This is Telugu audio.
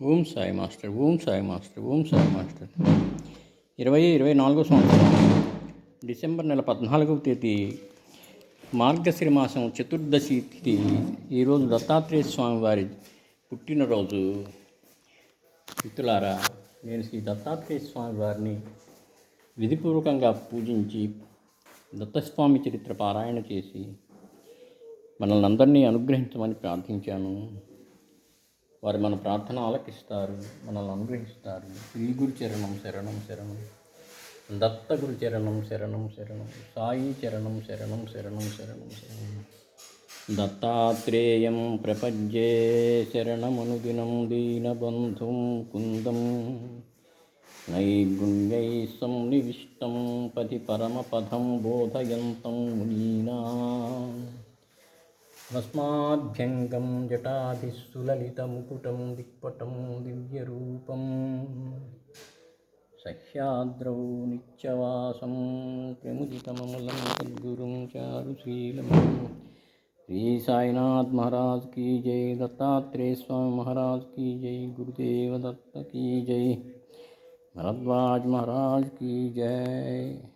Om Sai master Om Sai master Om Sai master. ఇరవై ఇరవై నాలుగో సంవత్సరం డిసెంబర్ నెల పద్నాలుగవ తేదీ మార్గశ్రీ మాసం చతుర్దశి తిథి. ఈరోజు దత్తాత్రేయ స్వామి వారి పుట్టినరోజు. మిత్రులారా నేను శ్రీ దత్తాత్రేయ స్వామి వారిని విధిపూర్వకంగా పూజించి దత్తస్వామి చరిత్ర పారాయణ చేసి మనల్ని అందరినీ అనుగ్రహించమని ప్రార్థించాను. వారు మన ప్రార్థన ఆలకిస్తారు మనల్ని అనుగ్రహిస్తారు. శ్రీ గురు చరణం శరణం శరణం దత్త గురు చరణం శరణం శరణం సాయి చరణం శరణం శరణం శరణం శరణం. దత్తాత్రేయం ప్రపంచే శరణమనుదినం దీనబంధుం కుందం నైగుణ్యై సంనివిష్టం పతి పరమపదం బోధయంతం మునీనా. भस्माभ्यङ्गं जटाभिस्सुललितमुकुटं दिक्पटं दिव्यरूपं सह्याद्रौ नित्यवासं प्रमुदितममलं सद्गुरुं चारुशीलं श्री साईनाथ महाराज की जय, दत्तात्रेय स्वामी महाराज की जय, गुरुदेव दत्त की जय। भरद्वाज महाराज की जय।